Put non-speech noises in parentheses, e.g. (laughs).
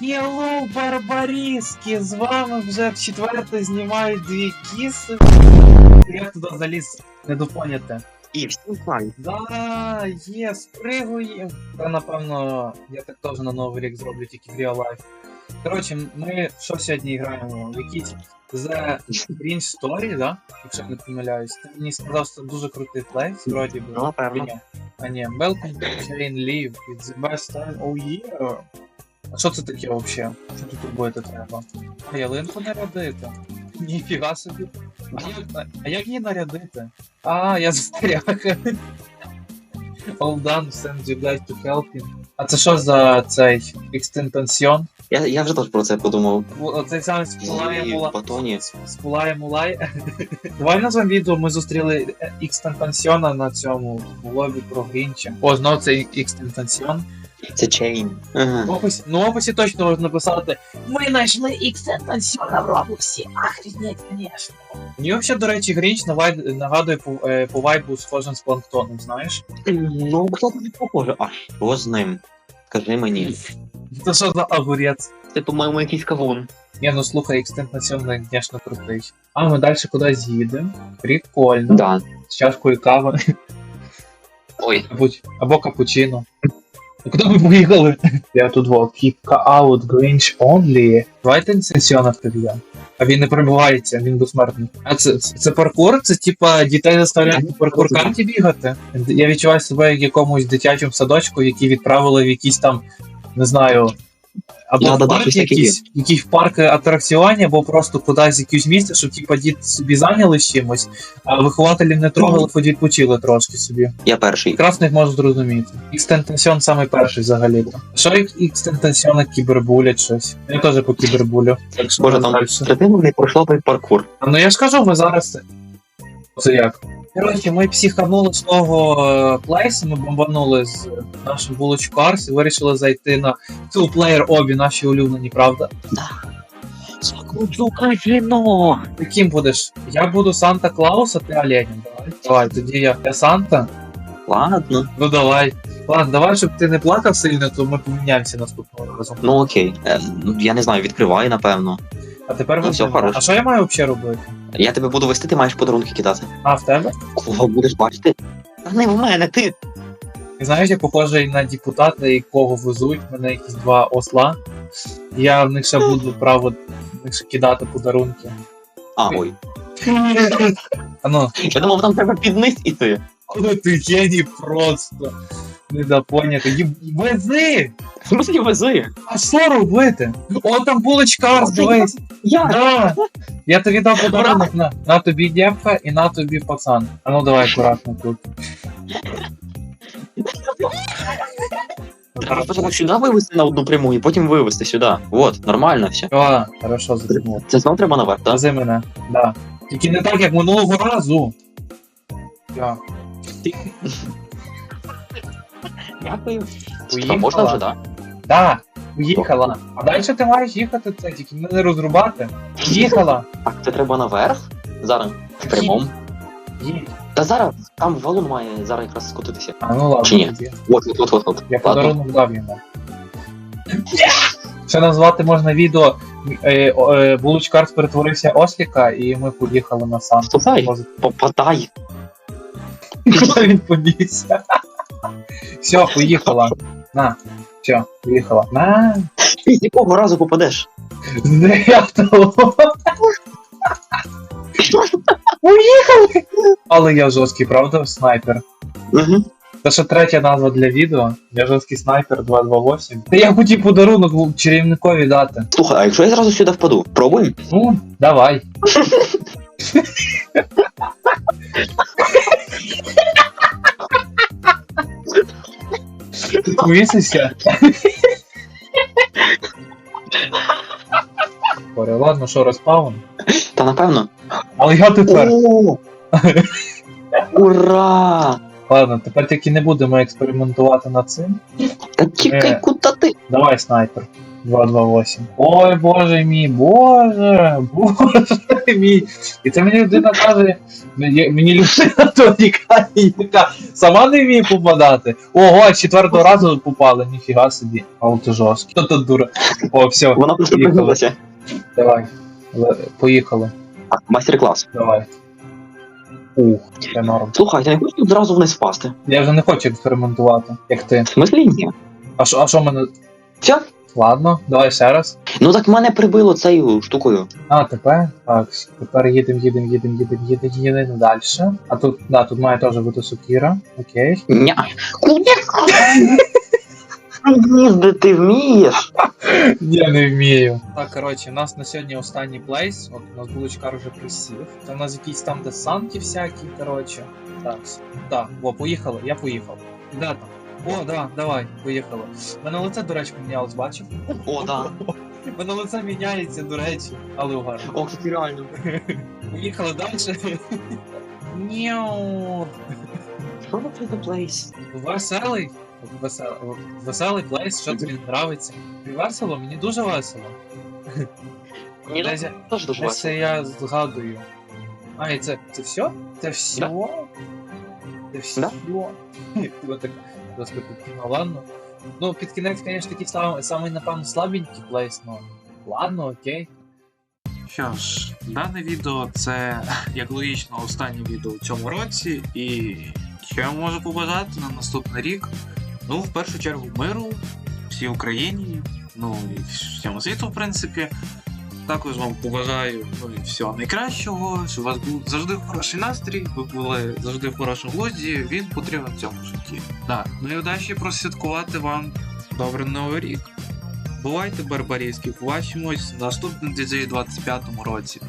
Хеллоу, барбаріски! З вами вже в четверте знімають дві кіси. Як туди заліз? Не допоняте. І всім плані. Да, є, спригуємо. Та напевно, я так теж на новий рік зроблю тільки в Real Life. Коротше, ми що сьогодні граємо? В якийсь The Green Story, да? Якщо не помиляюсь. Ти мені сказав, що це дуже крутий плейс, вроді би. Ну, напевно. А ні, Welcome to Chain Live. It's the best time. Oh yeah. А що це таке взагалі? Що тут робити треба? А ялинку нарядити. Ніфіга собі. А як, а як її нарядити? А, я застряг. All done, send you guys to help him. А це що за цей екстентенсіон? Я, я вже теж про це подумав. Оцей самий спулає І мула. батоні. Спулає мулай. Давай назвемо відео, ми зустріли екстентенсіона на цьому в лобі про Грінча. О, знову це екстентенсіон. Це чейн. Ага. В описі, ну в описі точно можна написати Ми знайшли екстентенсіона в Роблоксі. Охренеть, конечно. Мені взагалі, до речі, Грінч навай- нагадує по, е, по вайбу схожим з планктоном, знаєш? Ну, кстати, не похоже. А що з ним? Скажи мені. Це що за огурець? Це, по-моєму, якийсь кавун. Ні, ну слухай, екстентенсіон, звісно, крутий. А ми далі кудись їдемо. Прикольно. Да. З чашкою кави. Ой. Або, або капучино. Куди ми поїхали? Я тут вот, keep out Grinch only. Давайте інсенсіона перейдемо. А він не пробивається, він безсмертний. А це, це, це паркур? Це типа дітей заставляють по паркур карті бігати? Я відчуваю себе як якомусь дитячому садочку, які відправили в якийсь там, не знаю. Або Да, в да, да, парк таке якісь, якісь парк атракціонів, або просто кудись в якесь місце, щоб типа діти собі зайняли чимось, а вихователів не трогали, хоч відпочили трошки собі. Я перший. Якраз можу зрозуміти. Екстентенсіон самий перший взагалі. Що як екстентенсіона кібербулять щось? Я теж по кібербулю. Боже, там третина не пройшла той паркур. А, Ну я ж кажу, ми зараз. це- Це як? Коротше, ми психанули свого е, плейсу, ми бомбанули з нашим Булочку Карс і вирішили зайти на two player обі наші улюблені, правда? Закручу казино! Яким будеш? Я буду Санта Клаус, а ти Оленін. Давай. Давай, тоді я. Я Санта. Ладно. Ну давай. Ладно, давай, щоб ти не плакав сильно, то ми поміняємося наступного разу. Ну окей. Е, ну, я не знаю, відкривай, напевно. А тепер Ну, ви все, хорош. А що я маю взагалі робити? Я тебе буду вести, ти маєш подарунки кидати. А, в тебе? Кого будеш бачити? Та не в мене, ти. І знаєш, я похожий на депутата, якого везуть, в мене якісь два осла. Я в них ще буду право в них ще кидати подарунки. А, ой. (laughs) А ну, Я думав, там треба під низ іти. але ти геній просто недопонятий. Їб- Вези! В смысле вези? А що робити? О, там булочка, дивись! Я. Да. Я тобі дав подарунок на, на тобі дівка і на тобі пацан. А ну давай акуратно тут. Треба спочатку сюди вивести на одну пряму і потім вивести сюди. Вот, нормально все. О, хорошо зрозумів. Це знову треба наверх, так? Вези мене, да. Тільки не так, як минулого разу. Я. Дякую. Поїхала. Можна вже, так? Да, уїхала. А далі ти маєш їхати це, тільки не розрубати. Їхала. Так, це треба наверх. Зараз. В Прямом. Їдь. Та зараз там валун має зараз якраз скотитися. А ну ладно, Чи ні? тоді. От, от, от, от, от. Я Ладно. подарунок дав йому. Ще назвати можна відео е, е, Булочкарс перетворився Осліка, і ми поїхали на сам. Попадай. (laughs) Він побігся. Все, поїхала. На. Все, поїхала. На. Ти з якого разу попадеш? З дев'ятого. Поїхали! Але я жорсткий, правда, снайпер. Угу. Це ще третя назва для відео. Я жорсткий снайпер 228. Та я хотів подарунок чарівникові дати. Слухай, а якщо я зразу сюди впаду? Пробуємо? Ну, давай. (laughs) Повісися. Боря, ладно, що розпавим. Та напевно. Але я тепер. О! Ура! Ладно, тепер тільки не будемо експериментувати над цим. Та чекай, Е. куди ти? Давай, снайпер. 228. Ой, боже мій, боже, боже мій. І це мені людина каже, мені людина (laughs) то тікає, яка сама не вміє попадати. Ого, четвертого разу попали, ніфіга собі. А ти жорсткий. Хто тут дура? О, все, Вона просто пригнулася. давай. Поїхали. Так, Майстер-клас. Давай. Ух, це норм. Слухай, ти не хочеш тут зразу вниз впасти? Я вже не хочу експериментувати, як ти. В смислі ні? А що, а що мене. Все? Ладно, давай ще раз. Ну так мене прибило цією штукою. А, тепер? Так, тепер їдемо, їдемо, їдемо, їдемо, їдемо, їдемо далі. А тут, да, тут має теж бути сокіра. Окей. Ня. Куди? Їздити вмієш? Я не вмію. Так, коротше, у нас на сьогодні останній плейс. От у нас булочкар вже присів. Це у нас якісь там десанки всякі, коротше. Так, так, о, поїхали, я поїхав. Де там? О, да, давай, поїхали. Мене лице, до речі, помінялось, бачив? О, да. (laughs) Мене лице міняється, до речі, але угарно. О, кстати, реально. (laughs) Поїхали далі. (laughs) Няу. Що це за плейс? Веселий. Веселий, веселий плейс, що тобі нравиться. Тобі весело? Мені дуже весело. Мені Десь я- теж дуже весело. я згадую. А, і це, це все? Це все? Це все? Да. Тебе так просто підкинуло, ладно. Ну, під кінець, звісно, такий самий, самий, напевно, слабенький плейс, ну. Ладно, окей. Що ж, дане відео це як логічно останнє відео в цьому році, і що я можу побажати на наступний рік? Ну, в першу чергу, миру всій Україні, ну і всьому світу, в принципі. Також вам побажаю ну, і всього найкращого, щоб у вас був завжди хороший настрій, ви були завжди в хорошому глузді, він потрібен в цьому житті. Да. Ну і удачі просвяткувати вам добрий новий рік. Бувайте барбарійські, побачимось в наступному 2025 році.